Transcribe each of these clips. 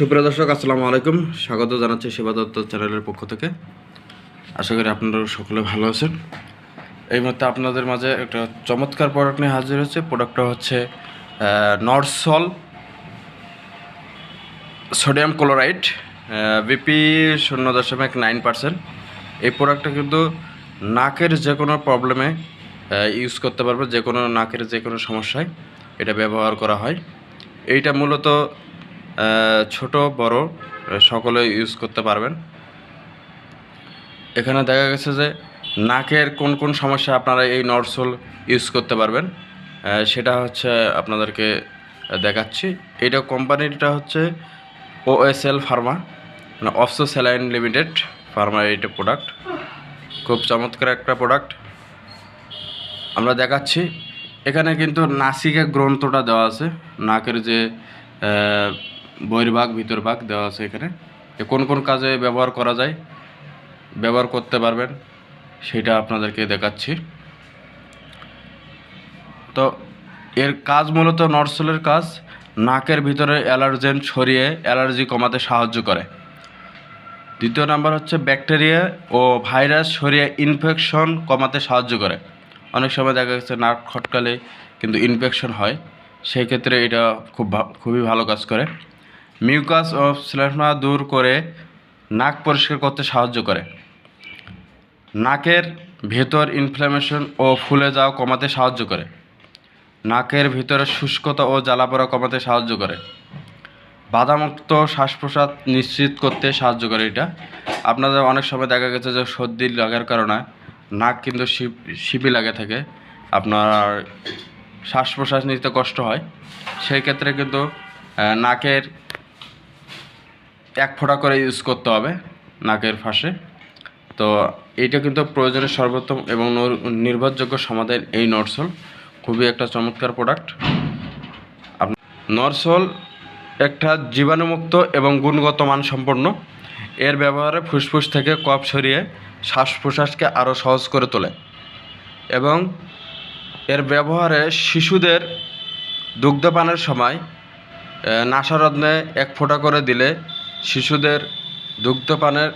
সুপ্রিয় দর্শক, আসসালামু আলাইকুম। স্বাগত জানাচ্ছি সেবা দত্ত চ্যানেলের পক্ষ থেকে। আশা করি আপনারা সকলে ভালো আছেন। এই মুহূর্তে আপনাদের মাঝে একটা চমৎকার প্রোডাক্ট নিয়ে হাজির হচ্ছে প্রোডাক্টটা হচ্ছে নর্সল সোডিয়াম ক্লোরাইড বিপি শূন্য দশমিক নাইন পার্সেন্ট এই প্রোডাক্টটা কিন্তু নাকের যে কোনো প্রবলেমে ইউজ করতে পারবে যে কোনো নাকের যে কোনো সমস্যায় এটা ব্যবহার করা হয়। এইটা মূলত ছোট, বড় সকলে ইউজ করতে পারবেন। এখানে দেখা গেছে যে নাকের কোন কোন সমস্যা আপনারা এই নরসোল ইউজ করতে পারবেন। সেটা হচ্ছে আপনাদেরকে দেখাচ্ছি। এটা কোম্পানিটা হচ্ছে ওএসএল ফার্মা মানে অফসো স্যালাইন লিমিটেড ফার্মা এইটা প্রোডাক্ট খুব চমৎকার একটা প্রোডাক্ট আমরা দেখাচ্ছি। এখানে কিন্তু নাসিকা গ্রন্থটা দেওয়া আছে। নাকের যে বহির্ভাগ, ভিতরভাগ দেওয়া আছে এখানে। এ কোন কোন কাজে ব্যবহার করা যায়, ব্যবহার করতে পারবেন, সেটা আপনাদেরকে দেখাচ্ছি। তো এর কাজ মূলত নরসলের কাজ, নাকের ভিতরে অ্যালার্জেন ছড়িয়ে অ্যালার্জি কমাতে সাহায্য করে। দ্বিতীয় নাম্বার হচ্ছে ব্যাকটেরিয়া ও ভাইরাস সরিয়ে ইনফেকশন কমাতে সাহায্য করে। অনেক সময় দেখা গেছে নাক খটকালে কিন্তু ইনফেকশন হয়, সেই ক্ষেত্রে এটা খুব খুবই ভালো কাজ করে। মিউকাস ও স্লেটমা দূর করে নাক পরিষ্কার করতে সাহায্য করে। নাকের ভেতর ইনফ্ল্যামেশন ও ফুলে যাওয়া কমাতে সাহায্য করে। নাকের ভিতরে শুষ্কতা ও জ্বালাপোড়া কমাতে সাহায্য করে। বাধামুক্ত শ্বাস প্রশ্বাস নিশ্চিত করতে সাহায্য করে এটা। আপনাদের অনেক সময় দেখা গেছে যে সর্দি লাগার কারণে নাক কিন্তু শিপি লাগে থাকে। আপনার শ্বাস প্রশ্বাস নিতে কষ্ট হয়। সেই ক্ষেত্রে কিন্তু নাকের এক ফোঁটা করে ইউজ করতে হবে নাকের ফাঁসে। তো এইটা কিন্তু প্রয়োজনের সর্বোত্তম এবং নির্ভরযোগ্য সমাধান এই নরসল খুবই একটা চমৎকার প্রোডাক্ট নরসল একটা জীবাণুমুক্ত এবং গুণগত মান সম্পন্ন এর ব্যবহারে ফুসফুস থেকে কফ সরিয়ে শ্বাস প্রশ্বাসকে আরও সহজ করে তোলে এবং এর ব্যবহারে শিশুদের দুগ্ধপানের সময় নাসারত্নে এক ফোঁটা করে দিলে শিশুদের দুগ্ধপানের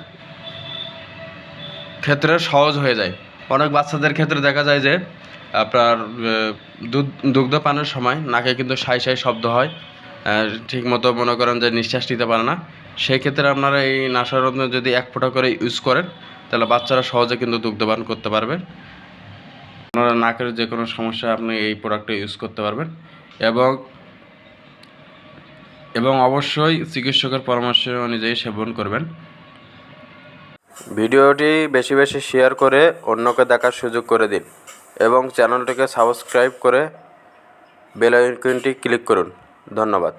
ক্ষেত্রে সহজ হয়ে যায়। অনেক বাচ্চাদের ক্ষেত্রে দেখা যায় যে, আপনার দুধ দুগ্ধ পানের সময় নাকে কিন্তু সাই সাই শব্দ হয় ঠিক মতো মনে করেন যে নিঃশ্বাস নিতে পারে না। সেই ক্ষেত্রে আপনারা এই নাসারত্ন যদি এক ফোঁটা করে ইউজ করেন, তাহলে বাচ্চারা সহজে কিন্তু দুগ্ধপান করতে পারবে। আপনারা নাকের যে কোনো সমস্যা আপনি এই প্রোডাক্টটা ইউজ করতে পারবেন। এবং এবং অবশ্যই চিকিৎসকের পরামর্শ অনুযায়ী সেবন করবেন। ভিডিওটি বেশি বেশি শেয়ার করে অন্যকে দেখার সুযোগ করে দিন এবং চ্যানেলটিকে সাবস্ক্রাইব করে বেল আইকনটি ক্লিক করুন। ধন্যবাদ।